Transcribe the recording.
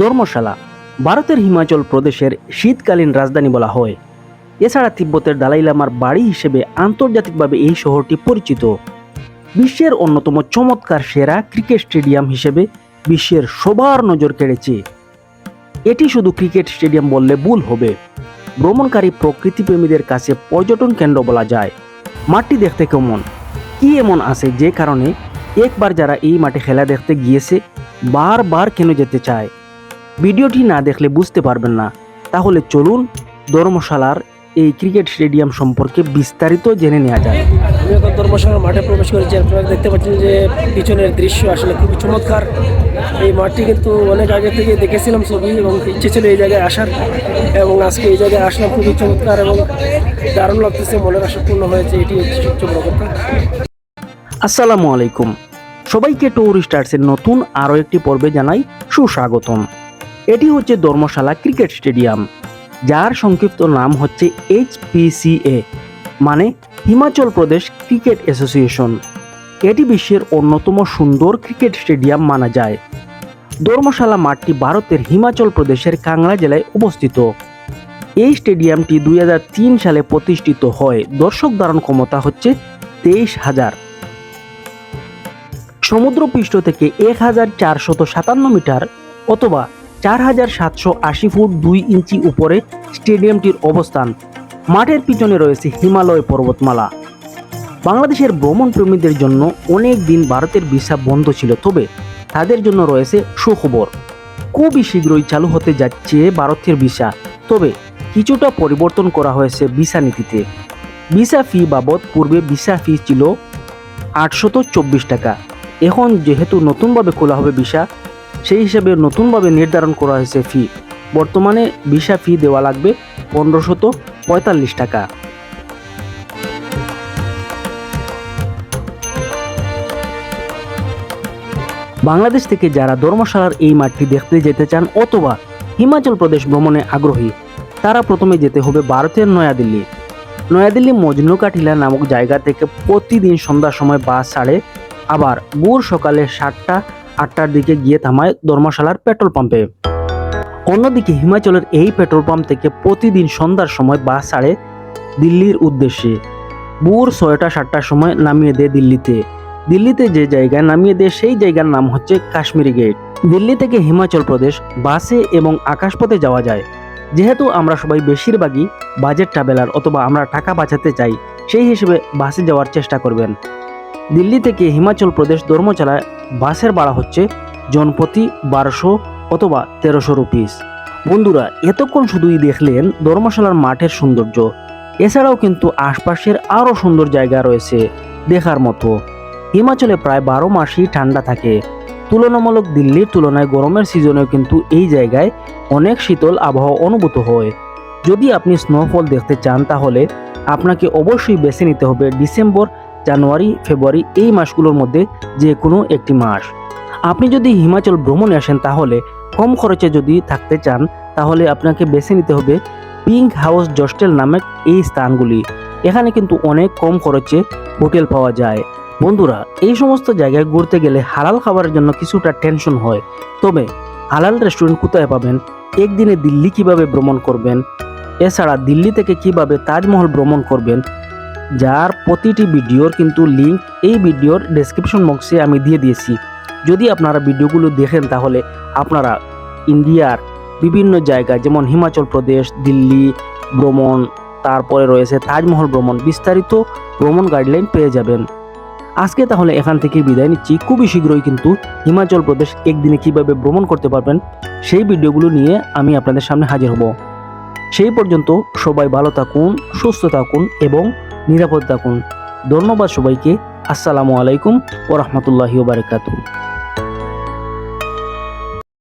ধর্মশালা, ভারতের হিমাচল প্রদেশের শীতকালীন রাজধানী বলা হয়। এছাড়া তিব্বতের দালাই লামার বাড়ি হিসেবে আন্তর্জাতিকভাবে এই শহরটি পরিচিত। বিশ্বের অন্যতম চমৎকার সেরা ক্রিকেট স্টেডিয়াম হিসেবে বিশ্বের সবার নজর কেড়েছে। এটি শুধু ক্রিকেট স্টেডিয়াম বললে ভুল হবে। ভ্রমণকারী প্রকৃতিপ্রেমীদের কাছে পর্যটন কেন্দ্র বলা যায়। মাঠটি দেখতে কেমন? কি এমন আছে যে কারণে একবার যারা এই মাঠে খেলা দেখতে গিয়েছে, বারবার কেন যেতে চায়? ভিডিওটি না দেখলে বুঝতে পারবেন না। তাহলে চলুন ধর্মশালার এই ক্রিকেট স্টেডিয়াম সম্পর্কে বিস্তারিত জেনে নেওয়া যায় আমি এখন ধর্মশালার মাঠে প্রবেশ করেছি আপনারা দেখতে পাচ্ছেন যে পিছনের দৃশ্য আসলে খুবই চমৎকার। এই মাঠটি কিন্তু অনেক আগে থেকে দেখেছিলাম ছবি এবং ইচ্ছে ছিল এই জায়গায় আসার এবং আজকে এই জায়গায় আসলাম খুবই চমৎকার এবং দারুণ লাগতেছে মনের আশা পূর্ণ হয়েছে এটি হচ্ছে সবচেয়ে বড় কথা। আসসালামু আলাইকুম। সবাইকে টুরিস্টার্সের নতুন আরও একটি পর্বে জানাই সুস্বাগতম। এটি হচ্ছে ধর্মশালা ক্রিকেট স্টেডিয়াম, যার সংক্ষিপ্ত নাম হচ্ছে এইচপিসিএ মানে হিমাচল প্রদেশ ক্রিকেট অ্যাসোসিয়েশন। এটি বিশ্বের অন্যতম সুন্দর ক্রিকেট স্টেডিয়াম মানা যায়। ধর্মশালা মাঠটি ভারতের হিমাচল প্রদেশের কাংলা জেলায় অবস্থিত। এই স্টেডিয়ামটি দুই হাজার তিন সালে প্রতিষ্ঠিত হয়। দর্শক ধারণ ক্ষমতা হচ্ছে তেইশ হাজার। সমুদ্রপৃষ্ঠ থেকে এক হাজার চারশত সাতান্ন মিটার অথবা চার হাজার সাতশো আশি ফুট দুই ইঞ্চি উপরে স্টেডিয়ামটির অবস্থান। মাঠের পিছনে রয়েছে হিমালয় পর্বতমালা। বাংলাদেশের ভ্রমণ প্রেমীদের জন্য অনেক দিন ভারতের ভিসা বন্ধ ছিল, তবে তাদের জন্য রয়েছে সুখবর। খুবই শীঘ্রই চালু হতে যাচ্ছে ভারতের ভিসা, তবে কিছুটা পরিবর্তন করা হয়েছে ভিসা নীতিতে। ভিসা ফি বাবদ পূর্বে ভিসা ফি ছিল আটশত চব্বিশ টাকা। এখন যেহেতু নতুনভাবে খোলা হবে ভিসা সেই হিসেবে নতুনভাবে নির্ধারণ করা হয়েছে ফি। বর্তমানে ভিসা ফি দেওয়া লাগবে পনেরোশত পঁয়তাল্লিশ টাকা। বাংলাদেশ থেকে যারা ধর্মশালার এই মাঠটি দেখতে যেতে চান অথবা হিমাচল প্রদেশ ভ্রমণে আগ্রহী, তারা প্রথমে যেতে হবে ভারতের নয়াদিল্লি। নয়াদিল্লি মজনুকাটিলা নামক জায়গা থেকে প্রতিদিন সন্ধ্যার সময় বাস ছাড়ে, আবার ভোর সকালে সাতটা আটটার দিকে গিয়ে থামায় ধর্মশালার পেট্রোল পাম্পে। অন্যদিকে হিমাচলের এই পেট্রোল পাম্প থেকে প্রতিদিন সন্ধ্যার সময় বাস ছাড়ে দিল্লির উদ্দেশ্যে। ভোর ছয়টা সাতটার সময় নামিয়ে দেয় দিল্লিতে। দিল্লিতে যে জায়গায় নামিয়ে দেয় সেই জায়গার নাম হচ্ছে কাশ্মীরি গেট। দিল্লি থেকে হিমাচল প্রদেশ বাসে এবং আকাশপথে যাওয়া যায়। যেহেতু আমরা সবাই বেশিরভাগই বাজেট ট্রাভেলার অথবা আমরা টাকা বাঁচাতে চাই, সেই হিসেবে বাসে যাওয়ার চেষ্টা করবেন। দিল্লি থেকে হিমাচল প্রদেশ ধর্মচালায় বাসের ভাড়া হচ্ছে জনপ্রতি বারোশো অথবা তেরোশো রুপিস। বন্ধুরা, এতক্ষণ শুধুই দেখলেন ধর্মশালার মাঠের সৌন্দর্য। এছাড়াও কিন্তু আশপাশের আরও সুন্দর জায়গা রয়েছে দেখার মতো। হিমাচলে প্রায় বারো মাসই ঠান্ডা থাকে। তুলনামূলক দিল্লির তুলনায় গরমের সিজনেও কিন্তু এই জায়গায় অনেক শীতল আবহাওয়া অনুভূত হয়। যদি আপনি স্নোফল দেখতে চান তাহলে আপনাকে অবশ্যই বেছে নিতে হবে ডিসেম্বর জানুয়ারি, ফেব্রুয়ারি এই মাসগুলোর মধ্যে যে কোনো একটি মাস। আপনি যদি হিমাচল ভ্রমণে আসেন তাহলে, কম খরচে যদি থাকতে চান, তাহলে আপনাকে বেছে নিতে হবে পিঙ্ক হাউস জস্টেল নামে এই স্থানগুলি। এখানে কিন্তু অনেক কম খরচে হোটেল পাওয়া যায়। বন্ধুরা, এই সমস্ত জায়গায় ঘুরতে গেলে হালাল খাবারের জন্য কিছুটা টেনশন হয়। তবে, হালাল রেস্টুরেন্ট কোথায় পাবেন? একদিনে দিল্লি কীভাবে ভ্রমণ করবেন? এছাড়া দিল্লি থেকে কীভাবে তাজমহল ভ্রমণ করবেন? যার প্রতিটি ভিডিওর কিন্তু লিঙ্ক এই ভিডিওর ডেসক্রিপশন বক্সে আমি দিয়ে দিয়েছি। যদি আপনারা ভিডিওগুলো দেখেন তাহলে আপনারা ইন্ডিয়ার বিভিন্ন জায়গা যেমন হিমাচল প্রদেশ, দিল্লি ভ্রমণ, তারপরে রয়েছে তাজমহল ভ্রমণ, বিস্তারিত ভ্রমণ গাইডলাইন পেয়ে যাবেন। আজকে তাহলে এখান থেকে বিদায় নিচ্ছি। খুবই শীঘ্রই কিন্তু হিমাচল প্রদেশ একদিনে কীভাবে ভ্রমণ করতে পারবেন সেই ভিডিওগুলো নিয়ে আমি আপনাদের সামনে হাজির হব। সেই পর্যন্ত সবাই ভালো থাকুন, সুস্থ থাকুন এবং নিরাপদ থাকুন। ধন্যবাদ সবাইকে। আসসালামু আলাইকুম ও রহমতুল্লাহি বারকাতু